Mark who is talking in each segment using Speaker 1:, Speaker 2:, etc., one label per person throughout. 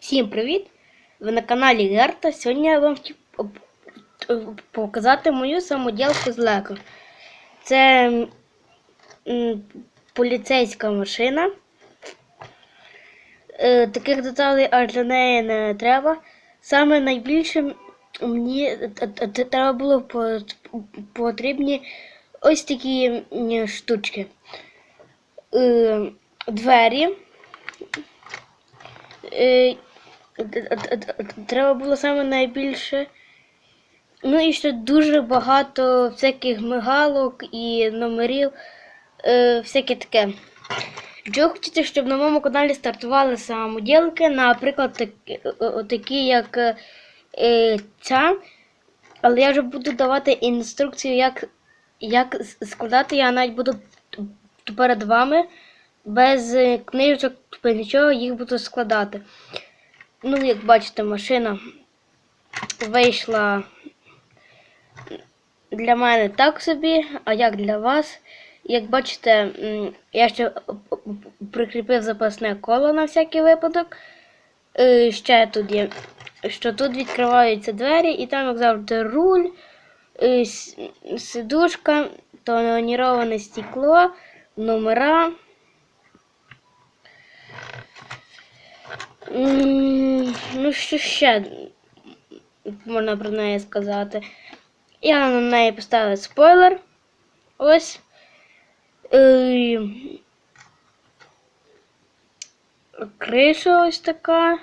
Speaker 1: Всім привіт! Ви на каналі Герта. Сьогодні я вам хотів показати мою самоділку з Лего. Це поліцейська машина. Е, Таких деталей аж для неї не треба. Саме найбільше мені т- т- треба було потрібні ось такі штучки. Е, Двері. Е, Треба було саме найбільше. Ну і ще дуже багато всяких мигалок і номерів, е, всяке таке. Якщо хочете, щоб на моєму каналі стартували самоділки, наприклад, такі, о- такі як е, е, ця, але я вже буду давати інструкцію, як, як складати, я навіть буду перед вами без е, книжок, нічого їх буду складати. Ну, як бачите, машина вийшла для мене так собі, а як для вас. Як бачите, я ще прикріпив запасне коло на всякий випадок. Е, Ще тут є, що тут відкриваються двері, і там, як завжди, руль, е, сидушка, тоніроване стекло, номера. М, Ну, що ще можна про неї сказати? Я на неї поставила спойлер. Ось. Е, Криша ось така.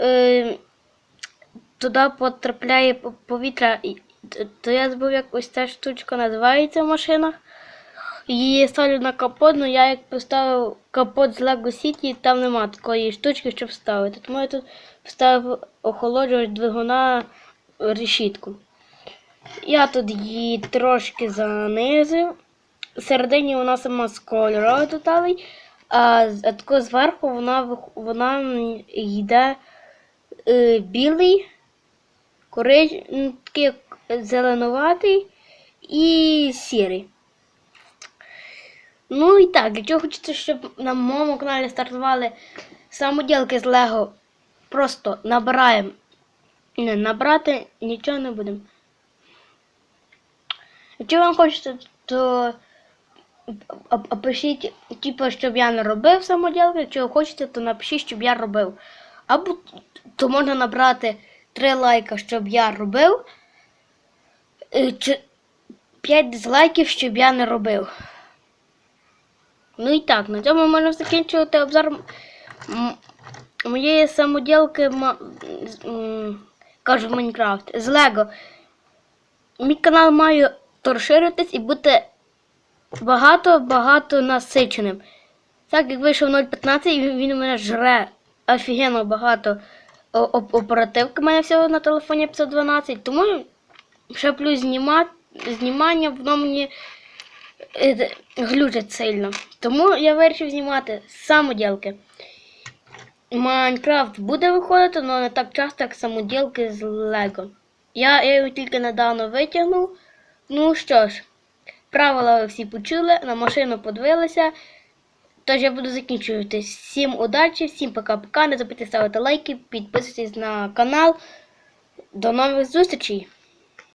Speaker 1: Е, Туди потрапляє по- повітря. і- То я забув, як ось ця штучка називається в машинах. Її ставлю на капот, але я як поставив капот з Lego City, там нема такої штучки, щоб ставити. Тому я тут вставив охолоджувач двигуна решітку. Я тут її трошки занизив. Всередині вона сама з кольорових деталей, а, тако зверху вона, вона йде е, білий, корич... м, такий як зеленуватий і сірий. Ну і так, якщо хочете, щоб на моєму каналі стартували самоділки з Лего, просто набираємо. Не, набрати нічого не будемо. Якщо вам хочете, то пишіть, типу, щоб я не робив самоділки. Якщо хочете, то напишіть, щоб я робив. Або то можна набрати 3 лайка, щоб я робив. е, Чи 5 дизлайків, щоб я не робив. Ну і так, на цьому можна закінчувати обзор моєї самоділки, кажу в Майнкрафт, з Лего. Мій канал має розширитись і бути багато-багато насиченим. Так як вийшов 0.15, він він у мене жре офігенно багато оперативки. У мене всього на телефоні 512, тому ще плюс зніма... знімання воно мені глючить сильно. Тому я вирішив знімати самоділки. Майнкрафт буде виходити, але не так часто, як самоділки з Лего. Я, я його тільки недавно витягнув. Ну що ж, правила ви всі почули, на машину подивилися. Тож я буду закінчувати. Всім удачі, всім пока-пока. Не забудьте ставити лайки, підписуйтесь на канал. До нових зустрічей!